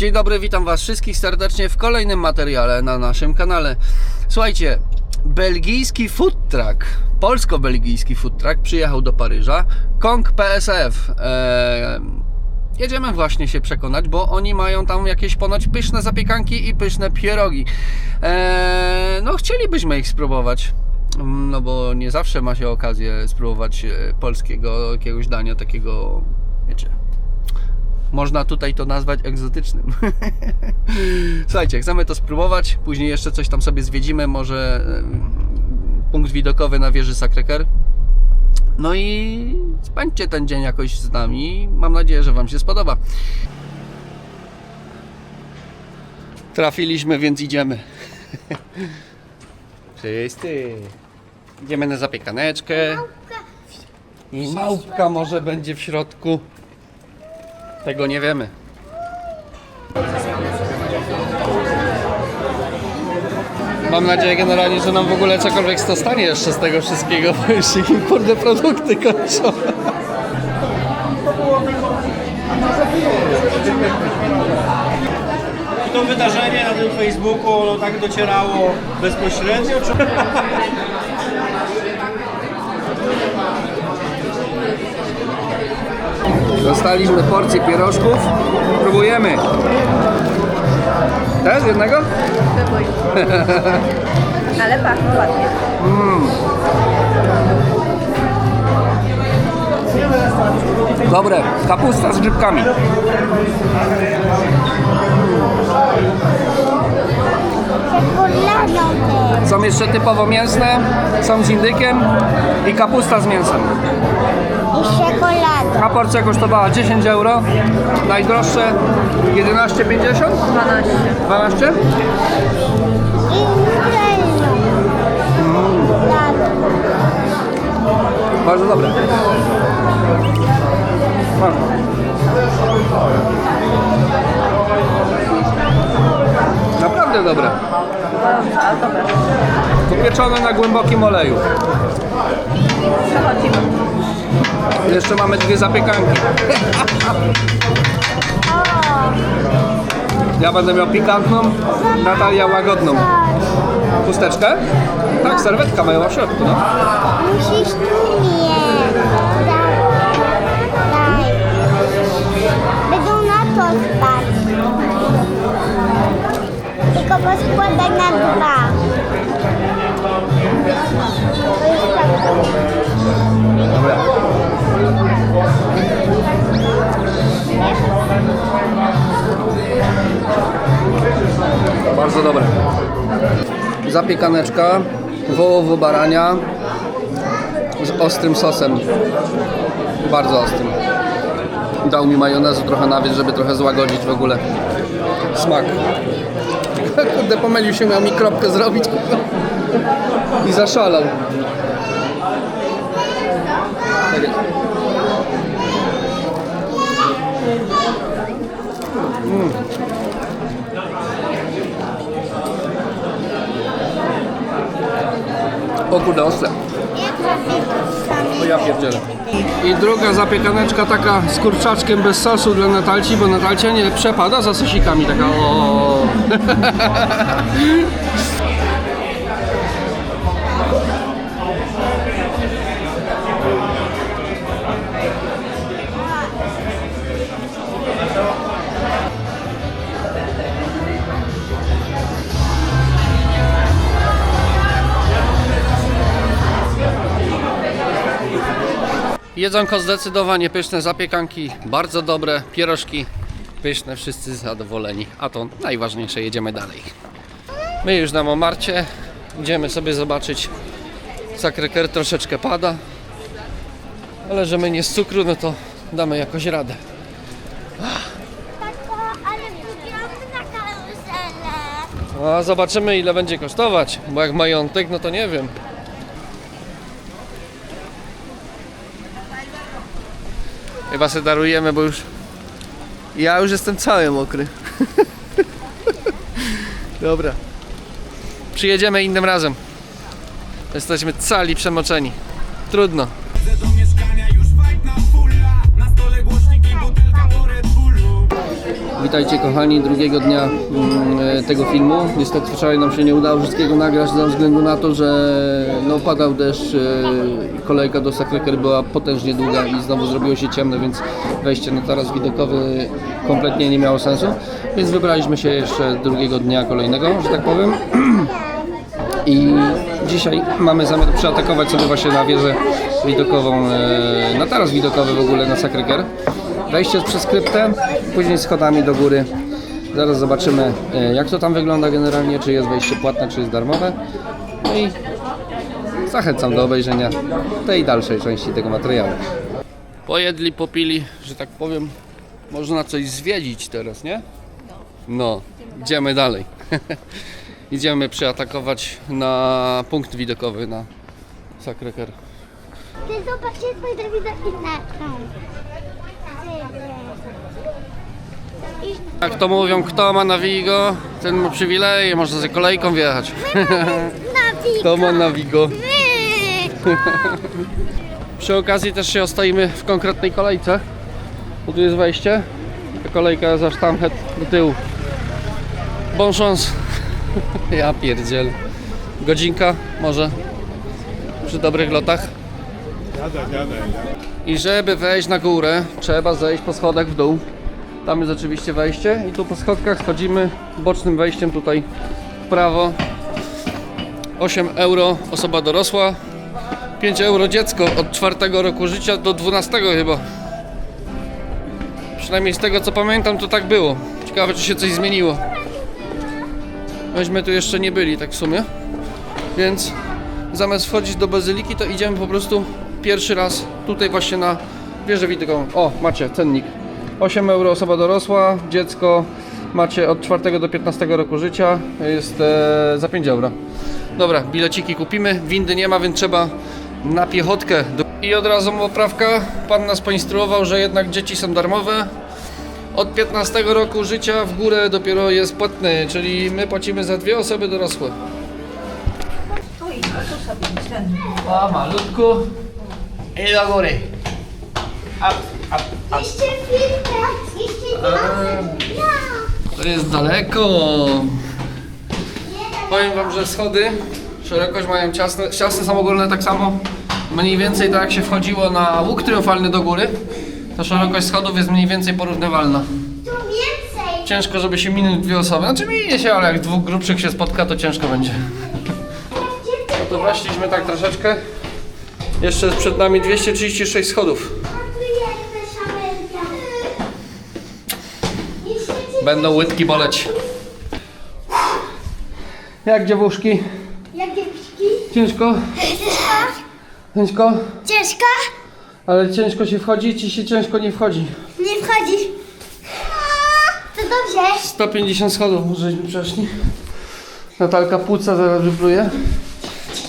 Dzień dobry, witam Was wszystkich serdecznie w kolejnym materiale na naszym kanale. Słuchajcie, belgijski food truck, polsko-belgijski food truck przyjechał do Paryża. Kong PSF. Eee, jedziemy właśnie się przekonać, bo oni mają tam jakieś ponoć pyszne zapiekanki i pyszne pierogi. Eee, no, chcielibyśmy ich spróbować. No bo nie zawsze ma się okazję spróbować e, polskiego jakiegoś dania takiego, wiecie, można tutaj to nazwać egzotycznym. Słuchajcie, chcemy to spróbować, później jeszcze coś tam sobie zwiedzimy, może punkt widokowy na wieży Sacré-Cœur. No i spędźcie ten dzień jakoś z nami. Mam nadzieję, że Wam się spodoba. Trafiliśmy, więc idziemy. Wszyscy. Idziemy na zapiekaneczkę. I małpka może będzie w środku. Tego nie wiemy. Mam nadzieję generalnie, że nam w ogóle cokolwiek to stanie jeszcze z tego wszystkiego, bo już się kurde produkty kończą. I to wydarzenie na tym Facebooku ono tak docierało bezpośrednio, czy... Dostaliśmy porcję pierożków. Próbujemy. Też jednego? Ale pachną ładnie. Dobre. Kapusta z grzybkami. Są jeszcze typowo mięsne, są z indykiem i kapusta z mięsem. I czekoladą. A porcja kosztowała 10 euro. Najdroższe 11,50? 12. 12? I nutelną. Ladą. Bardzo dobre. Bardzo. Naprawdę dobre. Ale dobra. Upieczone na głębokim oleju. Przechodzimy. Jeszcze mamy dwie zapiekanki. Ja będę miał pikantną, Natalia łagodną. Chusteczkę? Tak, serwetka mają w środku, no. Musisz tu mieć. Zapiekaneczka wołowo barania z ostrym sosem. Bardzo ostrym. Dał mi majonezu trochę nawet, żeby trochę złagodzić w ogóle smak. Kurde, pomylił się, miał mi kropkę zrobić i zaszalał. Jest. O kurde, ostre. O ja pierdzielę. I druga zapiekaneczka taka z kurczaczkiem bez sosu dla Natalci, bo Natalcia nie przepada za sosikami, taka o. Jedzonko zdecydowanie pyszne, zapiekanki bardzo dobre, pierożki pyszne, wszyscy zadowoleni. A to najważniejsze, jedziemy dalej. My już na Momarcie, idziemy sobie zobaczyć Sacré-Cœur, troszeczkę pada, ale że my nie z cukru, no to damy jakoś radę. A zobaczymy ile będzie kosztować, bo jak majątek, no to nie wiem. Chyba sobie darujemy, bo już ja już jestem cały mokry. Dobra. Przyjedziemy innym razem. Jesteśmy cali przemoczeni. Trudno. Witajcie kochani, drugiego dnia mm, e, tego filmu. Niestety wczoraj nam się nie udało wszystkiego nagrać ze względu na to, że no, padał deszcz, e, kolejka do Sacré-Cœur była potężnie długa i znowu zrobiło się ciemno, więc wejście na taras widokowy kompletnie nie miało sensu. Więc wybraliśmy się jeszcze drugiego dnia kolejnego, że tak powiem. I dzisiaj mamy zamiar przeatakować sobie właśnie na wieżę widokową, e, na taras widokowy w ogóle na Sacré-Cœur. Wejście przez kryptę, później schodami do góry. Zaraz zobaczymy e, jak to tam wygląda generalnie, czy jest wejście płatne, czy jest darmowe. No i zachęcam do obejrzenia tej dalszej części tego materiału. Pojedli, popili, że tak powiem, można coś zwiedzić teraz, nie? No, idziemy dalej. Idziemy przeatakować na punkt widokowy na Sacré-Cœur. Ty zobacz, jest mój telewizor inaczej. Jak to mówią, kto ma na Vigo, ten ma przywileje, można ze kolejką wjechać. Kto ma na Vigo. Wy! Przy okazji też się ostoimy w konkretnej kolejce. Bo tu jest wejście. Ta kolejka jest aż tam het do tyłu. Bon chance. Ja pierdziel. Godzinka może. Przy dobrych lotach. I żeby wejść na górę, trzeba zejść po schodach w dół. Tam jest oczywiście wejście i tu po schodkach schodzimy bocznym wejściem tutaj w prawo. 8 euro osoba dorosła, 5 euro dziecko od czwartego roku życia do 12 chyba. Przynajmniej z tego co pamiętam to tak było. Ciekawe czy się coś zmieniło. Myśmy tu jeszcze nie byli tak w sumie. Więc zamiast wchodzić do bazyliki to idziemy po prostu pierwszy raz tutaj właśnie na wieżę widokową. O, macie cennik. 8 euro osoba dorosła, dziecko macie od 4 do 15 roku życia. Jest e, za 5 euro. Dobra, bileciki kupimy. Windy nie ma, więc trzeba na piechotkę. do- I od razu poprawka. Pan nas poinstruował, że jednak dzieci są darmowe. Od 15 roku życia w górę dopiero jest płatny, czyli my płacimy za dwie osoby dorosłe. O, malutku. I do góry. Jeszcze chwilkę, jeszcze chwilkę. To jest daleko. Powiem wam, że schody szerokość mają ciasne, ciasne są ogólne tak samo. Mniej więcej tak jak się wchodziło na łuk triumfalny do góry, to szerokość schodów jest mniej więcej porównywalna. Tu więcej. Ciężko, żeby się minąć dwie osoby. Znaczy minie się, ale jak dwóch grubszych się spotka, to ciężko będzie. No to weszliśmy tak troszeczkę. Jeszcze jest przed nami 236 schodów. A tu jest szabelka. Jeszcze Będą łydki boleć. Jak dziewuszki? Jak dziewczynki? Ciężko? Ciężko? Ciężka? Ale ciężko się wchodzi, ci się ciężko nie wchodzi. Nie wchodzisz. To dobrze. 150 schodów żeśmy przeszli. Natalka płuca zaraz wypluje.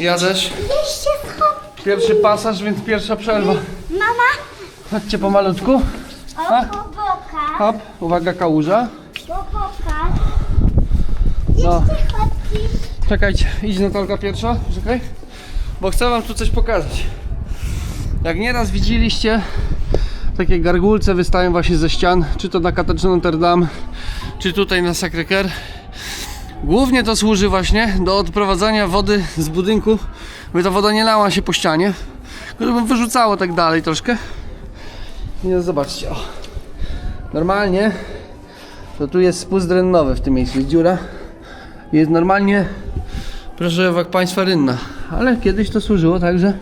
Ja też. Pierwszy pasaż, więc pierwsza przerwa. Mama. Chodźcie pomalutku. Hop, uwaga kałuża. No, chodzi. czekajcie, idź Natalka pierwsza, czekaj. Bo chcę wam tu coś pokazać. Jak nieraz widzieliście, takie gargulce wystają właśnie ze ścian, czy to na katedrze Notre Dame, czy tutaj na Sacré-Cœur. Głównie to służy właśnie do odprowadzania wody z budynku, by ta woda nie lała się po ścianie, żeby wyrzucało tak dalej troszkę. I no zobaczcie, o. Normalnie to tu jest spust drenowy w tym miejscu, jest dziura. Jest normalnie, proszę jak państwa, rynna. Ale kiedyś to służyło tak, że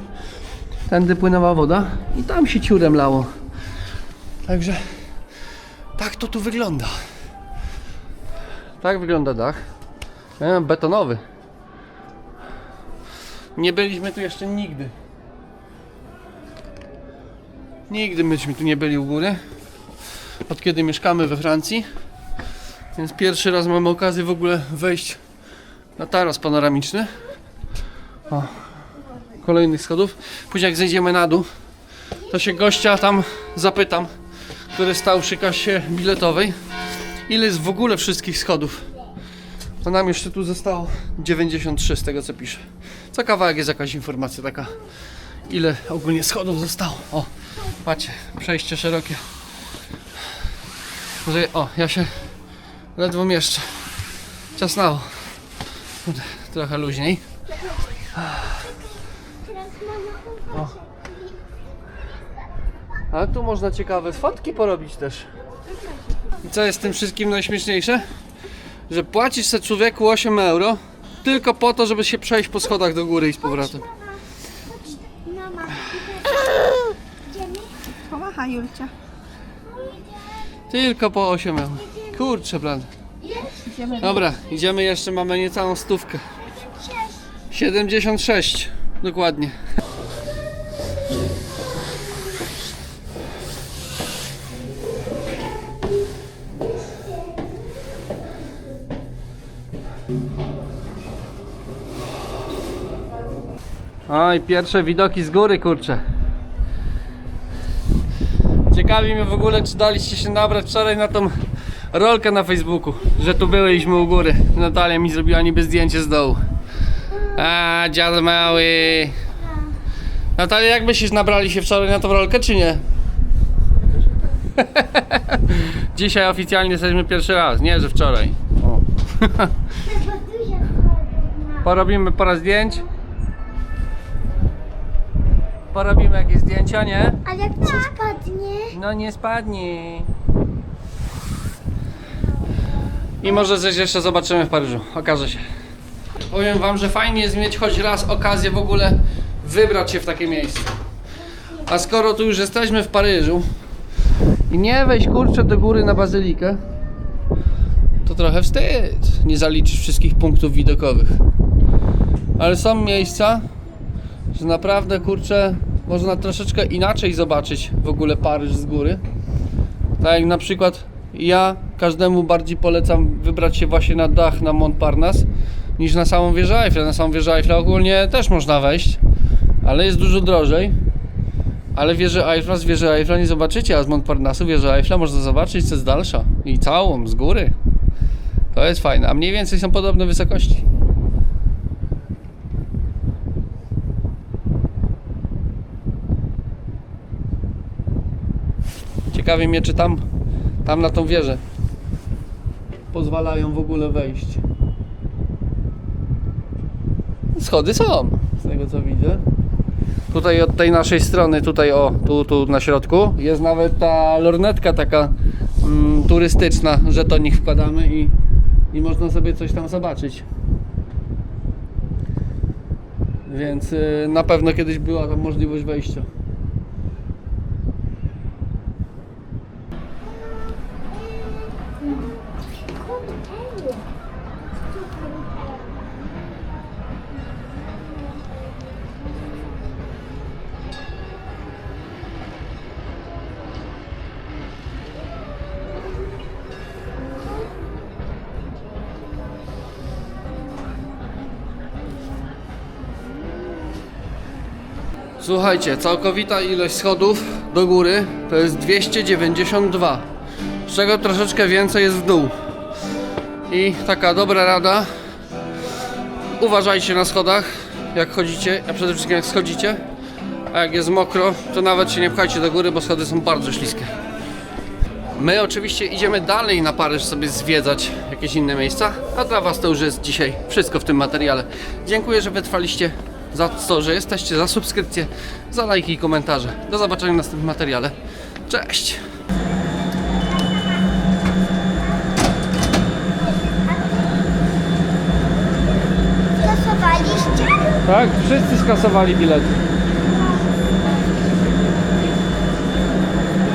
tędy płynęła woda i tam się ciurem lało. Także tak to tu wygląda. Tak wygląda dach. E, betonowy. Nie byliśmy tu jeszcze nigdy. Nigdy myśmy tu nie byli u góry. Od kiedy mieszkamy we Francji. Więc pierwszy raz mamy okazję w ogóle wejść na taras panoramiczny. O, kolejnych schodów. Później jak zejdziemy na dół, to się gościa tam zapytam, który stał przy kasie biletowej, ile jest w ogóle wszystkich schodów. To nam jeszcze tu zostało 93 z tego co pisze. Co kawałek jest jakaś informacja taka, ile ogólnie schodów zostało. O, macie, przejście szerokie. Może, o, ja się ledwo mieszczę. Ciasnało. Trochę luźniej. O. A tu można ciekawe fotki porobić też. I co jest w tym wszystkim najśmieszniejsze? Że płacisz se człowieku 8 euro tylko po to, żeby się przejść po schodach do góry i z powrotem. Mama. Pomacha Julcia. Tylko po 8 euro. Kurczę, blady. Dobra, idziemy jeszcze, mamy niecałą stówkę. 76, dokładnie. Oj, pierwsze widoki z góry, kurczę. Ciekawi mnie w ogóle, czy daliście się nabrać wczoraj na tą rolkę na Facebooku, że tu byliśmy u góry. Natalia mi zrobiła niby zdjęcie z dołu. A, dziad mały. Natalia, jak byście nabrali się wczoraj na tą rolkę, czy nie? Dzisiaj oficjalnie jesteśmy pierwszy raz, nie, że wczoraj. O. Porobimy parę zdjęć. Porobimy jakieś zdjęcia, nie? A jak ci spadnie? No nie spadnie. I może coś jeszcze zobaczymy w Paryżu. Okaże się. Powiem wam, że fajnie jest mieć choć raz okazję w ogóle wybrać się w takie miejsce. A skoro tu już jesteśmy w Paryżu i nie wejść kurczę do góry na bazylikę, to trochę wstyd. Nie zaliczysz wszystkich punktów widokowych. Ale są miejsca, że naprawdę kurczę można troszeczkę inaczej zobaczyć w ogóle Paryż z góry. Tak jak na przykład ja każdemu bardziej polecam wybrać się właśnie na dach na Montparnasse niż na samą wieżę Eiffla. Na samą wieżę Eiffla ogólnie też można wejść, ale jest dużo drożej. Ale wieżę Eiffla z wieży Eiffla nie zobaczycie, a z Montparnassu wieżę Eiffla można zobaczyć co jest dalsza i całą z góry. To jest fajne, a mniej więcej są podobne wysokości. Ciekawi mnie, czy tam, tam na tą wieżę pozwalają w ogóle wejść. Schody są, z tego co widzę. Tutaj od tej naszej strony, tutaj o, tu, tu na środku, jest nawet ta lornetka taka mm, turystyczna, że to nich wkładamy i, i można sobie coś tam zobaczyć. Więc y, na pewno kiedyś była tam możliwość wejścia. Słuchajcie, całkowita ilość schodów do góry to jest 292, z czego troszeczkę więcej jest w dół. I taka dobra rada, uważajcie na schodach, jak chodzicie, a przede wszystkim jak schodzicie, a jak jest mokro, to nawet się nie pchajcie do góry, bo schody są bardzo śliskie. My oczywiście idziemy dalej na Paryż sobie zwiedzać jakieś inne miejsca, a dla Was to już jest dzisiaj wszystko w tym materiale. Dziękuję, że wytrwaliście, za to, że jesteście, za subskrypcję, za lajki i komentarze. Do zobaczenia w następnym materiale. Cześć! Głosowaliście? Tak, wszyscy skasowali bilety.